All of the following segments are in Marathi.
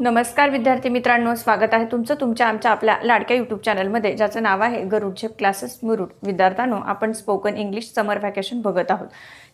नमस्कार विद्यार्थी मित्रांनो स्वागत आहे तुमचं तुमच्या आमच्या आपल्या लाडक्या यूट्यूब चॅनलमध्ये ज्याचं नाव आहे गरुड झेप क्लासेस मुरुड. विद्यार्थ्यांनो आपण स्पोकन इंग्लिश समर व्हॅकेशन बघत आहोत.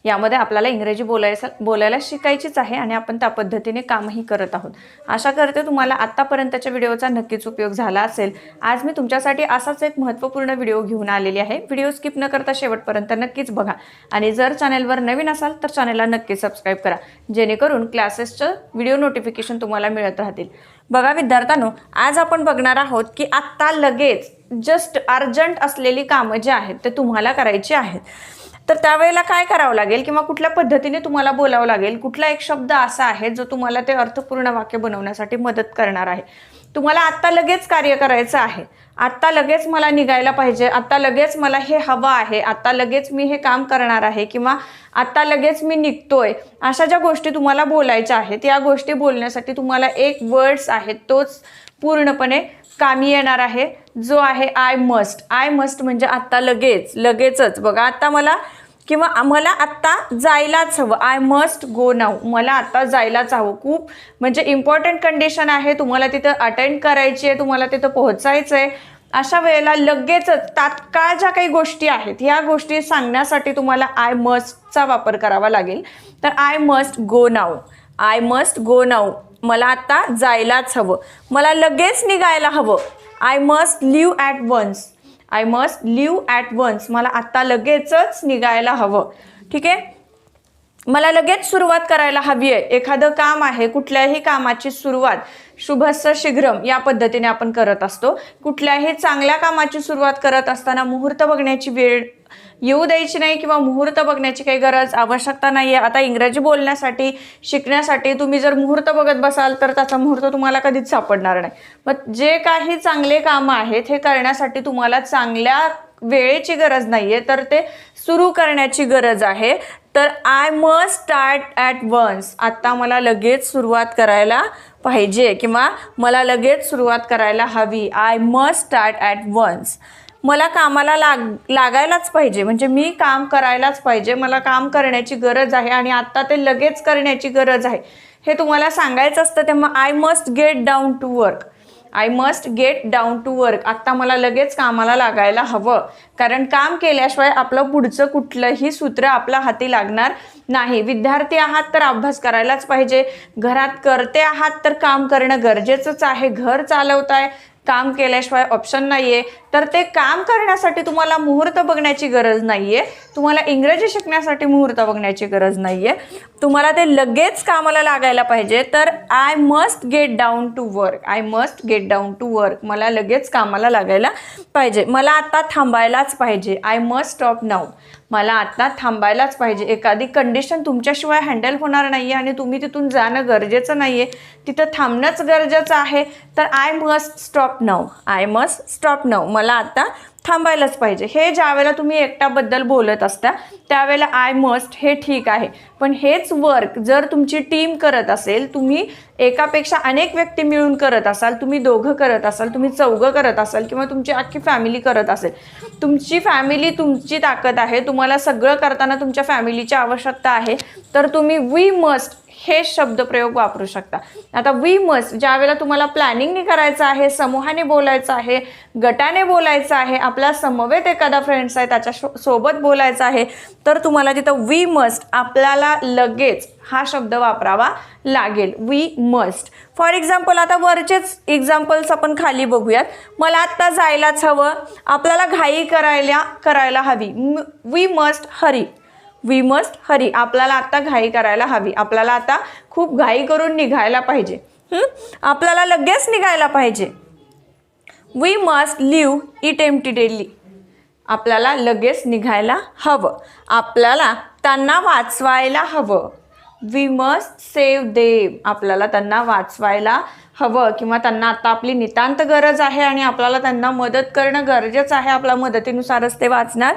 यामध्ये आपल्याला इंग्रजी बोलायचं बोलायला शिकायचीच आहे आणि आपण त्या पद्धतीने कामही करत आहोत. आशा करते तुम्हाला आत्तापर्यंतच्या व्हिडिओचा नक्कीच उपयोग झाला असेल. आज मी तुमच्यासाठी असाच एक महत्त्वपूर्ण व्हिडिओ घेऊन आलेली आहे. व्हिडिओ स्किप न करता शेवटपर्यंत नक्कीच बघा. आणि जर चॅनलवर नवीन असाल तर चॅनलला नक्की सबस्क्राईब करा. जेणेकरून क्लासेसचं व्हिडिओ नोटिफिकेशन तुम्हाला मिळत राहते राहतील बघा विद्यार्थ्यांनो आज आपण बघणार आहोत की आत्ता लगेच जस्ट अर्जंट असलेली कामं जी आहेत ते तुम्हाला करायची आहेत. तर त्यावेळेला काय करावं लागेल किंवा कुठल्या पद्धतीने तुम्हाला बोलावं लागेल? कुठला एक शब्द असा आहे जो तुम्हाला ते अर्थपूर्ण वाक्य बनवण्यासाठी मदत करणार आहे? तुम्हाला आत्ता लगेच कार्य करायचं आहे. आत्ता लगेच मला निघायला पाहिजे. आत्ता लगेच मला हे हवं आहे. आत्ता लगेच मी हे काम करणार आहे किंवा आत्ता लगेच मी निघतोय. अशा ज्या गोष्टी तुम्हाला बोलायच्या आहेत या गोष्टी बोलण्यासाठी तुम्हाला एक वर्ड्स आहेत तोच पूर्णपणे कामी येणार आहे. जो आहे आय मस्ट आय मस्ट म्हणजे आत्ता लगेच लगेचच. बघा आत्ता मला किंवा मला आत्ता जायलाच हवं. आय मस्ट गो नाऊ मला आत्ता जायलाच हवं. खूप म्हणजे इम्पॉर्टंट कंडिशन आहे. तुम्हाला तिथं अटेंड करायची आहे तुम्हाला तिथं पोहोचायचं आहे अशा वेळेला लगेचच तात्काळ ज्या काही गोष्टी आहेत ह्या गोष्टी सांगण्यासाठी तुम्हाला आय मस्टचा वापर करावा लागेल. तर I must go now I must go now मला आत्ता जायलाच हवं. मला लगेच निघायला हवं. I must leave at once I must leave at once मला आत्ता लगेचच निघायला हवं. ठीक आहे? मला लगेच सुरुवात करायला हवी आहे. एखादं काम आहे कुठल्याही कामाची सुरुवात शुभस्य शीघ्रम या पद्धतीने आपण करत असतो. कुठल्याही चांगल्या कामाची सुरुवात करत असताना मुहूर्त बघण्याची वेळ येऊ द्यायची नाही किंवा मुहूर्त बघण्याची काही गरज आवश्यकता नाही आहे आता इंग्रजी बोलण्यासाठी शिकण्यासाठी तुम्ही जर मुहूर्त बघत बसाल तर त्याचा मुहूर्त तुम्हाला कधीच सापडणार नाही. मग जे काही चांगले कामं आहेत हे करण्यासाठी तुम्हाला चांगल्या वेळेची गरज नाही आहे तर ते सुरू करण्याची गरज आहे. तर I must start at once आत्ता मला लगेच सुरुवात करायला पाहिजे किंवा मला लगेच सुरुवात करायला हवी. I must start at once मला कामाला लाग लागायलाच पाहिजे. म्हणजे मी काम करायलाच पाहिजे. मला काम करण्याची गरज आहे आणि आत्ता ते लगेच करण्याची गरज आहे. हे तुम्हाला सांगायचं असतं तेव्हा I must get down to work I must get down to work आत्ता मला लगेच कामाला लागायला हवं. कारण काम केल्याशिवाय आपलं पुढचं कुठलंही सूत्र आपल्या हाती लागणार नाही. विद्यार्थी आहात तर अभ्यास करायलाच पाहिजे. घरात करते आहात तर काम करणं गरजेचंच आहे. घर चालवताय काम केल्याशिवाय ऑप्शन नाही आहे तर ते काम करण्यासाठी तुम्हाला मुहूर्त बघण्याची गरज नाही आहे तुम्हाला इंग्रजी शिकण्यासाठी मुहूर्त बघण्याची गरज नाही आहे तुम्हाला ते लगेच कामाला लागायला पाहिजे. तर I must get down to work I must get down to work मला लगेच कामाला लागायला पाहिजे. मला आत्ता थांबायलाच पाहिजे. आय मस्ट स्टॉप नाऊ मला आत्ता थांबायलाच पाहिजे. एखादी कंडिशन तुमच्याशिवाय हँडल होणार नाही आहे आणि तुम्ही तिथून जाणं गरजेचं नाही आहे तिथं थांबणंच गरजेचं आहे. तर I must stop now I must stop now मला आता थांबायलाच पाहिजे. हे ज्यावेळेला तुम्ही एकट्याबद्दल बोलत असता त्यावेळेला आय मस्ट हे ठीक आहे. पण हेच वर्क जर तुमची टीम करत असेल तुम्ही एकापेक्षा अनेक व्यक्ती मिळून करत असाल तुम्ही दोघं करत असाल तुम्ही चौघं करत असाल किंवा तुमची अख्खी फॅमिली करत असेल तुमची फॅमिली तुमची ताकद आहे तुम्हाला सगळं करताना तुमच्या फॅमिलीची आवश्यकता आहे तर तुम्ही वी मस्ट हे शब्दप्रयोग वापरू शकता. आता वी मस्ट ज्यावेळेला तुम्हाला प्लॅनिंगने करायचं आहे समूहाने बोलायचं आहे गटाने बोलायचं आहे आपल्या समवेत एखादा फ्रेंड्स आहे त्याच्या शो सोबत बोलायचं आहे तर तुम्हाला तिथं वी मस्ट आपल्याला लगेच हा शब्द वापरावा लागेल. वी मस्ट फॉर एक्झाम्पल आता वरचेच एक्झाम्पल्स आपण खाली बघूयात. मला आत्ता जायलाच हवं. आपल्याला घाई करायला करायला हवी. We must hurry we must hurry आपल्याला आता घाई करायला हवी. आपल्याला आता खूप घाई करून निघायला पाहिजे. आपल्याला लगेच निघायला पाहिजे. We must leave immediately आपल्याला लगेच निघायला हवं. आपल्याला त्यांना वाचवायला हवं. वी मस्ट सेव्ह देम आपल्याला त्यांना वाचवायला हवं किंवा त्यांना आता आपली नितांत गरज आहे आणि आपल्याला त्यांना मदत करणं गरजेचं आहे आपल्या मदतीनुसारच ते वाचणार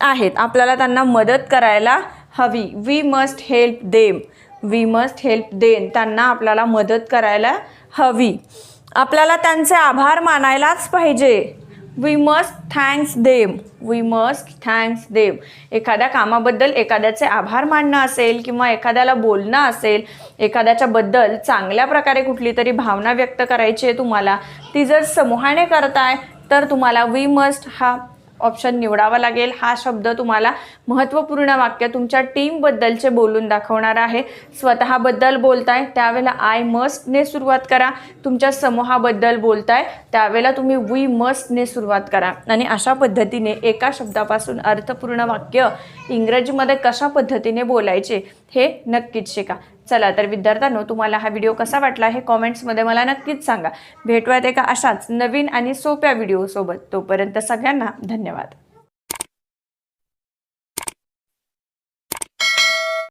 आहेत. आपल्याला त्यांना मदत करायला हवी. We must help them we must help them त्यांना आपल्याला मदत करायला हवी. आपल्याला त्यांचे आभार मानायलाच पाहिजे. We must thanks them we must thanks them एखाद्या कामाबद्दल एखाद्याचे आभार मानणं असेल किंवा एखाद्याला बोलणं असेल एखाद्याच्याबद्दल चांगल्या प्रकारे कुठली तरी भावना व्यक्त करायची आहे तुम्हाला ती जर समूहाने करताय तर तुम्हाला वी मस्ट हा ऑप्शन निवडावा लागेल. हा शब्द तुम्हाला महत्त्वपूर्ण वाक्य तुमच्या टीमबद्दलचे बोलून दाखवणार आहे. स्वतःबद्दल बोलताय त्यावेळेला आय मस्टने सुरुवात करा. तुमच्या समूहाबद्दल बोलताय त्यावेळेला तुम्ही वी मस्टने सुरुवात करा. आणि अशा पद्धतीने एका शब्दापासून अर्थपूर्ण वाक्य इंग्रजीमध्ये कशा पद्धतीने बोलायचे हे नक्कीच शिका. चला तर विद्यार्थ्यांनो तुम्हाला हा व्हिडिओ कसा वाटला हे कॉमेंट्समध्ये मला नक्कीच सांगा. भेटूयात एका अशाच नवीन आणि सोप्या व्हिडिओसोबत तोपर्यंत सगळ्यांना धन्यवाद.